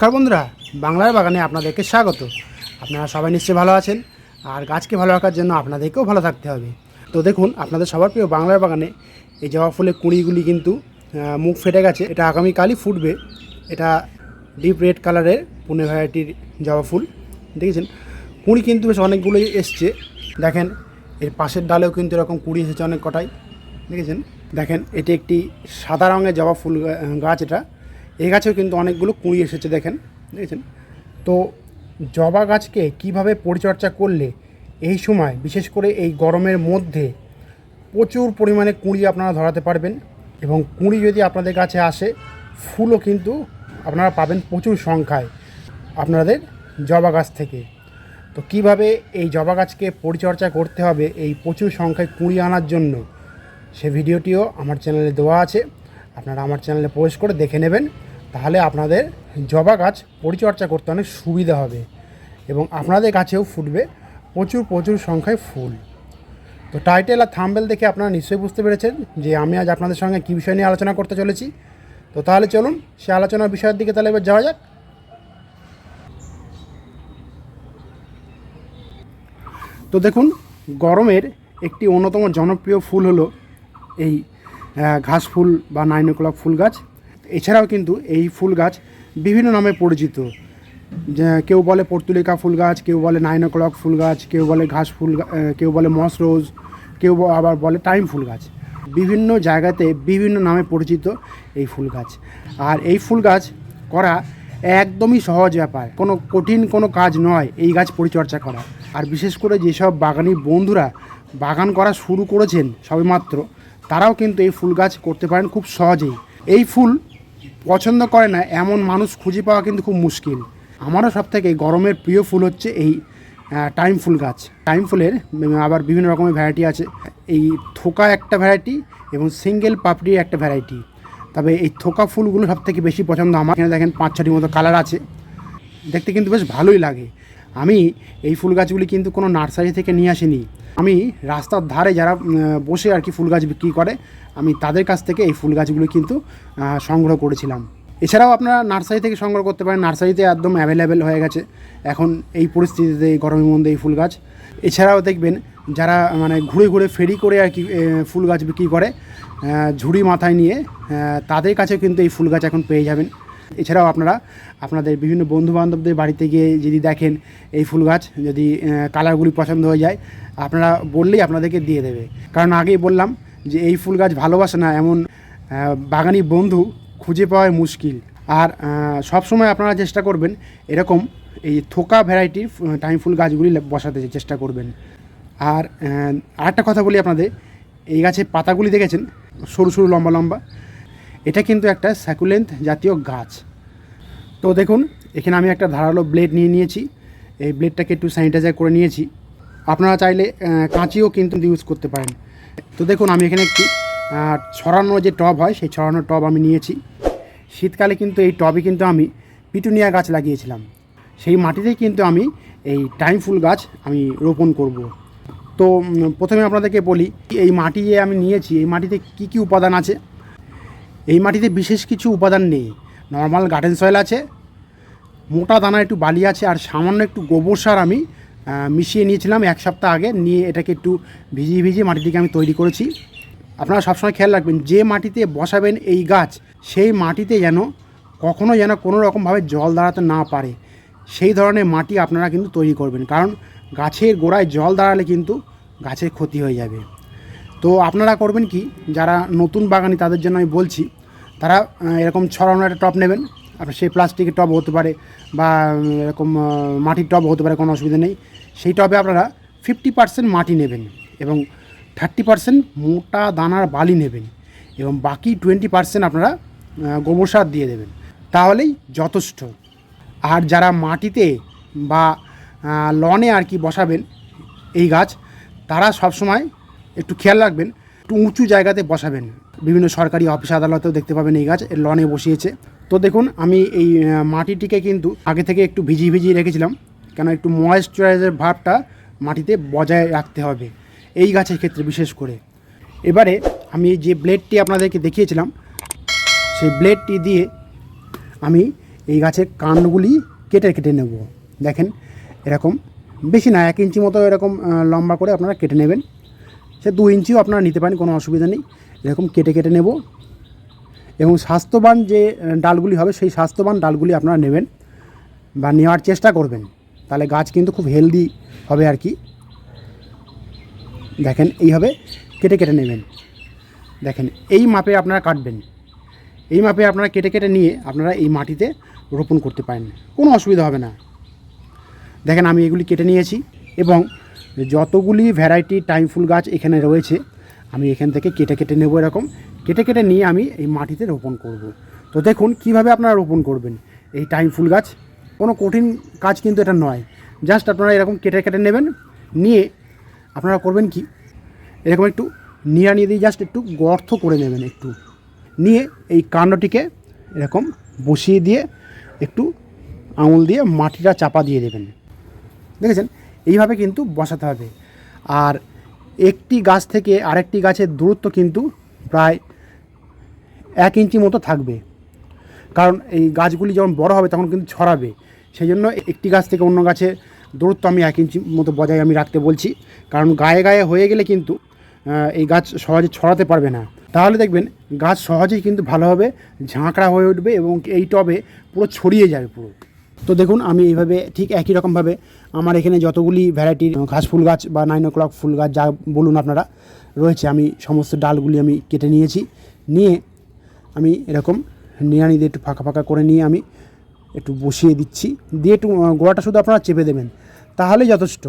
নমস্কার বন্ধুরা, বাংলার বাগানে আপনাদেরকে স্বাগত। আপনারা সবাই নিশ্চয়ই ভালো আছেন, আর গাছকে ভালো রাখার জন্য আপনাদেরকেও ভালো থাকতে হবে। তো দেখুন, আপনাদের সবার প্রিয় বাংলার বাগানে এই জবা ফুলের কুঁড়িগুলি কিন্তু মুখ ফেটে গেছে। এটা আগামীকালই ফুটবে। এটা ডিপ রেড কালারের পুনে ভ্যারাইটির জবা ফুল। দেখেছেন? কুঁড়ি কিন্তু বেশ অনেকগুলোই এসছে। দেখেন, এর পাশের ডালেও কিন্তু এরকম কুঁড়ি এসেছে অনেক কটাই দেখেছেন? দেখেন, এটি একটি সাদা রঙের জবা ফুল গাছ এটা। এই গাছেও কিন্তু অনেকগুলো কুঁড়ি এসেছে, দেখেন, দেখেছেন? তো জবা গাছকে কীভাবে পরিচর্যা করলে এই সময়, বিশেষ করে এই গরমের মধ্যে প্রচুর পরিমাণে কুঁড়ি আপনারা ধরাতে পারবেন এবং কুঁড়ি যদি আপনাদের কাছে আসে, ফুলও কিন্তু আপনারা পাবেন প্রচুর সংখ্যায় আপনাদের জবা গাছ থেকে। তো কীভাবে এই জবা গাছকে পরিচর্যা করতে হবে, এই প্রচুর সংখ্যায় কুঁড়ি আনার জন্য, সে ভিডিওটিও আমার চ্যানেলে দেওয়া আছে। আপনারা আমার চ্যানেলে প্রবেশ করে দেখে নেবেন। তাহলে আপনাদের জবা গাছ পরিচর্যা করতে অনেক সুবিধা হবে এবং আপনাদের গাছেও ফুটবে, প্রচুর প্রচুর সংখ্যায় ফুল। তো টাইটেল আর থাম্বেল দেখে আপনারা নিশ্চয়ই বুঝতে পেরেছেন যে আমি আজ আপনাদের সঙ্গে কী বিষয় নিয়ে আলোচনা করতে চলেছি। তো তাহলে চলুন, সে আলোচনার বিষয়ের দিকে তাহলে এবার যাওয়া যাক। তো দেখুন, গরমের একটি অন্যতম জনপ্রিয় ফুল হলো এই ঘাস ফুল বা নাইন ও ক্লক ফুল গাছ। এছাড়াও কিন্তু এই ফুল গাছ বিভিন্ন নামে পরিচিত। কেউ বলে পর্তুলিকা ফুল গাছ, কেউ বলে নাইন ও ক্লক ফুল গাছ, কেউ বলে ঘাস ফুল কেউ বলে মস রোজ, কেউ আবার বলে টাইম ফুল গাছ। বিভিন্ন জায়গাতে বিভিন্ন নামে পরিচিত এই ফুল গাছ। আর এই ফুল গাছ করা একদমই সহজ ব্যাপার। কোনো কঠিন কোনো কাজ নয় এই গাছ পরিচর্যা করা। আর বিশেষ করে যেসব বাগানি বন্ধুরা বাগান করা শুরু করেছেন সবেমাত্র, তারাও কিন্তু এই ফুল গাছ করতে পারেন খুব সহজেই। এই ফুল পছন্দ করে না, এমন মানুষ খুঁজে পাওয়া কিন্তু খুব মুশকিল। আমারও সব থেকে গরমের প্রিয় ফুল হচ্ছে এই টাইম ফুল গাছ। টাইম ফুলের আবার বিভিন্ন রকমের ভ্যারাইটি আছে। এই থোকা একটা ভ্যারাইটি এবং সিঙ্গেল পাপড়ির একটা ভ্যারাইটি তবে এই থোকা ফুলগুলো সব থেকে বেশি পছন্দ আমার। এখানে দেখেন পাঁচ ছটির মতো কালার আছে। দেখতে কিন্তু বেশ ভালোই লাগে। আমি এই ফুল গাছগুলি কিন্তু কোনো নার্সারি থেকে নিয়ে আসিনি। আমি রাস্তার ধারে যারা বসে আর কি ফুল গাছ বিক্রি করে আমি তাদের কাছ থেকে এই ফুল গাছগুলো কিন্তু সংগ্রহ করেছিলাম। এছাড়াও আপনারা নার্সারি থেকে সংগ্রহ করতে পারেন। নার্সারিতে একদম অ্যাভেলেবেল হয়ে গেছে। এখন এই পরিস্থিতিতে, এই গরমের মধ্যে এই ফুল গাছ। এছাড়াও দেখবেন, যারা মানে ঘুরে ঘুরে ফেরি করে আর কি ফুল গাছ বিক্রি করে ঝুড়ি মাথায় নিয়ে তাদের কাছেও কিন্তু এই ফুল গাছ এখন পেয়ে যাবেন। এছাড়াও আপনারা, আপনাদের বিভিন্ন বন্ধু বান্ধবদের বাড়িতে গিয়ে যদি দেখেন এই ফুল গাছ, যদি কালারগুলি পছন্দ হয়ে যায়, আপনারা বললেই আপনাদেরকে দিয়ে দেবে। কারণ আগেই বললাম যে এই ফুল গাছ ভালোবাসে না এমন বাগানি বন্ধু খুঁজে পাওয়াই মুশকিল। আর সব সময় আপনারা চেষ্টা করবেন এরকম এই থোকা ভ্যারাইটির টাইম ফুল গাছগুলি বসাতে চেষ্টা করবেন। আর আরেকটা কথা বলি আপনাদের, এই গাছের পাতাগুলি দেখেছেন? সরু সরু, লম্বা লম্বা। এটা কিন্তু একটা স্যাকুলেন্থ জাতীয় গাছ। তো দেখুন, এখানে আমি একটা ধারালো ব্লেড নিয়ে নিয়েছি। এই ব্লেডটাকে একটু স্যানিটাইজার করে নিয়েছি। আপনারা চাইলে কাঁচিও কিন্তু ইউজ করতে পারেন। তো দেখুন, আমি এখানে একটি ছড়ানো যে টব হয়, সেই ছড়ানো টব আমি নিয়েছি। শীতকালে কিন্তু এই টবে কিন্তু আমি পিটুনিয়া গাছ লাগিয়েছিলাম। সেই মাটিতেই কিন্তু আমি এই টাইম ফুল গাছ আমি রোপণ করব। তো প্রথমে আপনাদেরকে বলি, এই মাটি আমি নিয়েছি, এই মাটিতে কি কি উপাদান আছে? এই মাটিতে বিশেষ কিছু উপাদান নেই। নর্মাল গার্ডেন সয়েল আছে, মোটা দানা একটু বালি আছে, আর সামান্য একটু গোবর সার আমি মিশিয়ে নিয়েছিলাম এক সপ্তাহ আগে, নিয়ে এটাকে একটু ভিজিয়ে ভিজিয়ে মাটিটিকে আমি তৈরি করেছি। আপনারা সবসময় খেয়াল রাখবেন, যে মাটিতে বসাবেন এই গাছ, সেই মাটিতে যেন কখনো যেন কোনো রকমভাবে জল দাঁড়াতে না পারে। সেই ধরনের মাটি আপনারা কিন্তু তৈরি করবেন, কারণ গাছের গোড়ায় জল দাঁড়ালে কিন্তু গাছের ক্ষতি হয়ে যাবে। তো আপনারা করবেন কি, যারা নতুন বাগানি তাদের জন্য আমি বলছি, তারা এরকম ছড়ানো একটা টপ নেবেন। আপনার সেই প্লাস্টিকের টব হতে পারে বা এরকম মাটির টব হতে পারে, কোনো অসুবিধা নেই। সেই টবে আপনারা ফিফটি পার্সেন্ট মাটি নেবেন এবং থার্টি পার্সেন্ট মোটা দানার বালি নেবেন এবং বাকি টোয়েন্টি পার্সেন্ট আপনারা গোবর সার দিয়ে দেবেন। তাহলেই যথেষ্ট। আর যারা মাটিতে বা লনে আর কি বসাবেন এই গাছ, তারা সবসময় একটু খেয়াল রাখবেন, একটু উঁচু জায়গাতে বসাবেন। বিভিন্ন সরকারি অফিস আদালতেও দেখতে পাবেন এই গাছ লনে বসিয়েছে। তো দেখুন, আমি এই মাটিটিকে কিন্তু আগে থেকে একটু ভিজিয়ে ভিজিয়ে রেখেছিলাম, কেন একটু ময়েশ্চারাইজার ভাবটা মাটিতে বজায় রাখতে হবে, এই গাছের ক্ষেত্রে বিশেষ করে। এবারে আমি যে ব্লেডটি আপনাদেরকে দেখিয়েছিলাম, সেই ব্লেডটি দিয়ে আমি এই গাছের কাণ্ডগুলি কেটে কেটে নেব। দেখেন, এরকম বেশি না, এক ইঞ্চি মতো এরকম লম্বা করে আপনারা কেটে নেবেন। সে দু ইঞ্চিও আপনারা নিতে পারেন, কোনো অসুবিধা নেই। এরকম কেটে কেটে নেব। এবং স্বাস্থ্যবান যে ডালগুলি হবে, সেই স্বাস্থ্যবান ডালগুলি আপনারা নেবেন বা নেওয়ার চেষ্টা করবেন। তাহলে গাছ কিন্তু খুব হেলদি হবে আর কি। দেখেন এইভাবে কেটে কেটে নেবেন। দেখেন, এই মাপে আপনারা কাটবেন। এই মাপে আপনারা কেটে কেটে নিয়ে আপনারা এই মাটিতে রোপণ করতে পারেন। কোনো অসুবিধা হবে না। দেখেন, আমি এগুলি কেটে নিয়েছি এবং যতগুলি ভ্যারাইটি টাইম ফুল গাছ এখানে রয়েছে আমি এখান থেকে কেটে কেটে নেব এরকম। কেটে কেটে নিয়ে আমি এই মাটিতে রোপণ করব। তো দেখুন, কীভাবে আপনারা রোপণ করবেন? এই টাইম ফুল গাছ, কোনো কঠিন কাজ কিন্তু এটা নয়। জাস্ট আপনারা এরকম কেটে কেটে নেবেন, নিয়ে আপনারা করবেন কি? এরকম একটু নিড়া নিয়ে দিয়ে জাস্ট একটু গর্ত করে নেবেন একটু। নিয়ে এই কাণ্ডটিকে এরকম বসিয়ে দিয়ে একটু আঙুল দিয়ে মাটিটা চাপা দিয়ে দেবেন। দেখেছেন? এইভাবে কিন্তু বসাতে হবে। আর একটি গাছ থেকে আরেকটি গাছের দূরত্ব কিন্তু প্রায় এক ইঞ্চি মতো থাকবে। কারণ এই গাছগুলি যখন বড় হবে তখন কিন্তু ছড়াবে। সেই জন্য একটি গাছ থেকে অন্য গাছের দূরত্ব আমি এক ইঞ্চি মতো বজায় আমি রাখতে বলছি। কারণ গায়ে গায়ে হয়ে গেলে কিন্তু এই গাছ সহজে ছড়াতে পারবে না। তাহলে দেখবেন গাছ সহজেই কিন্তু ভালোভাবে ঝাঁকড়া হয়ে উঠবে এবং এই টবে পুরো ছড়িয়ে যাবে পুরো। তো দেখুন, আমি এইভাবে ঠিক একই রকমভাবে আমার এখানে যতগুলি ভ্যারাইটির ঘাস ফুল গাছ বা নাইন ও ক্লক ফুল গাছ যা বলুন আপনারা, রয়েছে। আমি সমস্ত ডালগুলি আমি কেটে নিয়েছি। নিয়ে আমি এরকম নিড়ানি দিয়ে একটু ফাঁকা ফাঁকা করে নিয়ে আমি একটু বসিয়ে দিচ্ছি। দিয়ে একটু গোড়াটা শুধু আপনারা চেপে দেবেন, তাহলেই যথেষ্ট।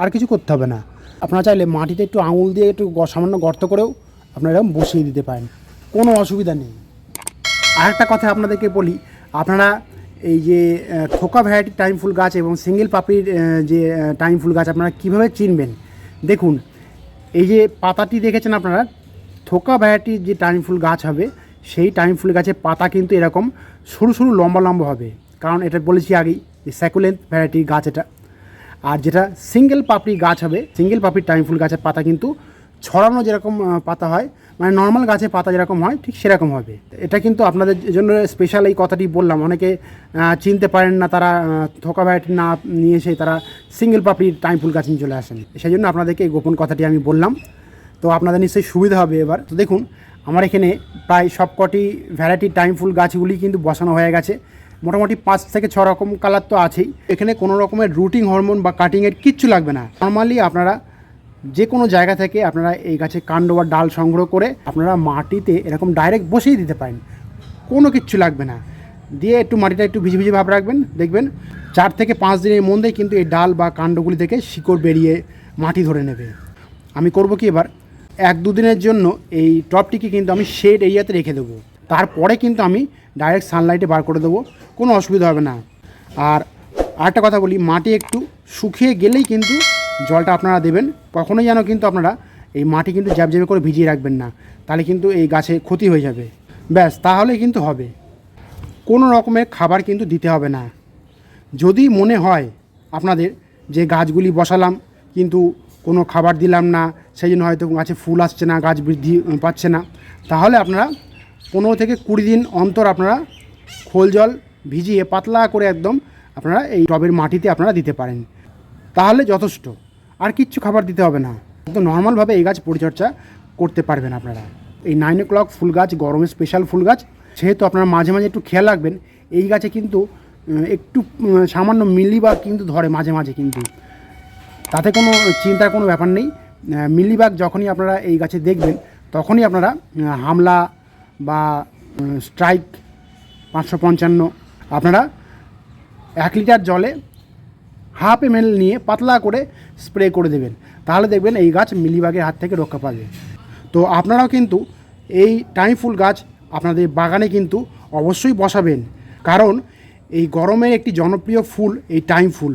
আর কিছু করতে হবে না। আপনারা চাইলে মাটিতে একটু আঙুল দিয়ে একটু সামান্য গর্ত করেও আপনারা এরকম বসিয়ে দিতে পারেন। কোনো অসুবিধা নেই। আরেকটা কথা আপনাদেরকে বলি, আপনারা এই যে থোকা ভ্যারাইটি টাইম ফুল গাছ এবং সিঙ্গেল পাপড়ির যে টাইম ফুল গাছ আপনারা কীভাবে চিনবেন? দেখুন, এই যে পাতাটি দেখেছেন আপনারা? থোকা ভ্যারাইটির যে টাইম ফুল গাছ হবে, সেই টাইম ফুল গাছের পাতা কিন্তু এরকম সরু সরু লম্বা লম্বা হবে। কারণ এটা বলেছি আগেই যে স্যাকুলেন্ট ভ্যারাইটির গাছ এটা। আর যেটা সিঙ্গেল পাপড়ি গাছ হবে সিঙ্গেল পাপড়ির টাইম ফুল গাছের পাতা কিন্তু ছড়ানো যেরকম পাতা হয় মানে নর্মাল গাছের পাতা যেরকম হয়, ঠিক সেরকম হবে। এটা কিন্তু আপনাদের জন্য স্পেশাল এই কথাটি বললাম। অনেকে চিনতে পারেন না তারা থোকা ভ্যারাইটি না নিয়ে এসে তারা সিঙ্গেল পাপড়ির টাইম ফুল গাছ নিয়ে চলে আসেন। সেই জন্য আপনাদেরকে এই গোপন কথাটি আমি বললাম। তো আপনাদের নিশ্চয়ই সুবিধা হবে এবার। তো দেখুন, আমার এখানে প্রায় সবকটি ভ্যারাইটি টাইম ফুল গাছগুলি কিন্তু বসানো হয়ে গেছে। মোটামুটি পাঁচ থেকে ছ রকম কালার তো আছেই। এখানে কোনো রকমের রুটিং হরমোন বা কাটিংয়ের কিচ্ছু লাগবে না। নর্মালি আপনারা যে কোনো জায়গা থেকে আপনারা এই গাছে কাণ্ড বা ডাল সংগ্রহ করে আপনারা মাটিতে এরকম ডাইরেক্ট বসিয়ে দিতে পারেন। কোনো কিচ্ছু লাগবে না। দিয়ে একটু মাটিটা একটু ভিজে ভিজে ভাব রাখবেন, দেখবেন চার থেকে পাঁচ দিনের মধ্যেই কিন্তু এই ডাল বা কাণ্ডগুলি থেকে শিকড় বেরিয়ে মাটি ধরে নেবে। আমি করব কি এবার? এক দুদিনের জন্য এই টপটিকে কিন্তু আমি শেড এরিয়াতে রেখে দেবো। তারপরে কিন্তু আমি ডাইরেক্ট সানলাইটে বার করে দেবো, কোনো অসুবিধা হবে না। আর আরেকটা কথা বলি, মাটি একটু শুকিয়ে গেলেই কিন্তু জলটা আপনারা দেবেন, কখনোই যেন কিন্তু আপনারা এই মাটি কিন্তু জ্যাব জ্যাবে করে ভিজিয়ে রাখবেন না, তাহলে কিন্তু এই গাছে ক্ষতি হয়ে যাবে। ব্যাস, তাহলে কিন্তু হবে। কোনো রকমের খাবার কিন্তু দিতে হবে না। যদি মনে হয় আপনাদের যে গাছগুলি বসালাম, কিন্তু কোনো খাবার দিলাম না সেই জন্য হয়তো গাছে ফুল আসছে না, গাছ বৃদ্ধি পাচ্ছে না, তাহলে আপনারা পনেরো থেকে কুড়ি দিন অন্তর আপনারা খোল জল ভিজিয়ে পাতলা করে একদম আপনারা এই টবের মাটিতে আপনারা দিতে পারেন। তাহলে যথেষ্ট। আর কিচ্ছু খাবার দিতে হবে না। একদম নর্মালভাবে এই গাছ পরিচর্যা করতে পারবেন আপনারা। এই নাইন ও ক্লক ফুল গাছ গরমের স্পেশাল ফুল গাছ সেহেতু আপনারা মাঝে মাঝে একটু খেয়াল রাখবেন, এই গাছে কিন্তু একটু সামান্য মিলিবাগ কিন্তু ধরে মাঝে মাঝে কিন্তু। তাতে কোনো চিন্তার কোনো ব্যাপার নেই। মিলিবাগ যখনই আপনারা এই গাছে দেখবেন, তখনই আপনারা হামলা বা স্ট্রাইক পাঁচশো পঞ্চান্ন, আপনারা এক লিটার জলে হাফ এম নিয়ে পাতলা করে স্প্রে করে দেবেন। তাহলে দেখবেন এই গাছ মিলিবাগের হাত থেকে রক্ষা পাবে। তো আপনারাও কিন্তু এই টাইম ফুল গাছ আপনাদের বাগানে কিন্তু অবশ্যই বসাবেন। কারণ এই গরমের একটি জনপ্রিয় ফুল এই টাইম ফুল।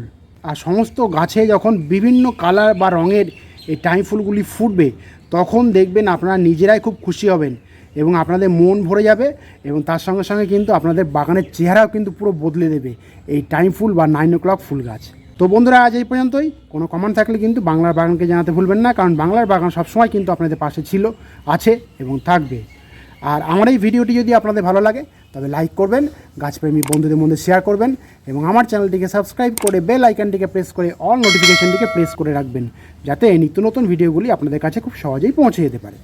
আর সমস্ত গাছে যখন বিভিন্ন কালার বা রঙের এই টাইম ফুলগুলি ফুটবে, তখন দেখবেন আপনারা নিজেরাই খুব খুশি হবেন এবং আপনাদের মন ভরে যাবে এবং তার সঙ্গে সঙ্গে কিন্তু আপনাদের বাগানের চেহারাও কিন্তু পুরো বদলে দেবে এই টাইম ফুল বা নাইন ও ক্লক ফুল গাছ। তো বন্ধুরা, আজ এই পর্যন্তই। কোনো কমেন্ট থাকলে কিন্তু বাংলার বাগানকে জানাতে ভুলবেন না, কারণ বাংলার বাগান সবসময় কিন্তু আপনাদের পাশে ছিল, আছে এবং থাকবে। আর আমার এই ভিডিওটি যদি আপনাদের ভালো লাগে, তবে লাইক করবেন, গাছপ্রেমী বন্ধুদের মধ্যে শেয়ার করবেন, এবং আমার চ্যানেলটিকে সাবস্ক্রাইব করে বেল আইকনটিকে প্রেস করে অল নোটিফিকেশনটিকে প্রেস করে রাখবেন, যাতে নিত্য নতুন ভিডিওগুলি আপনাদের কাছে খুব সহজেই পৌঁছে যেতে পারে।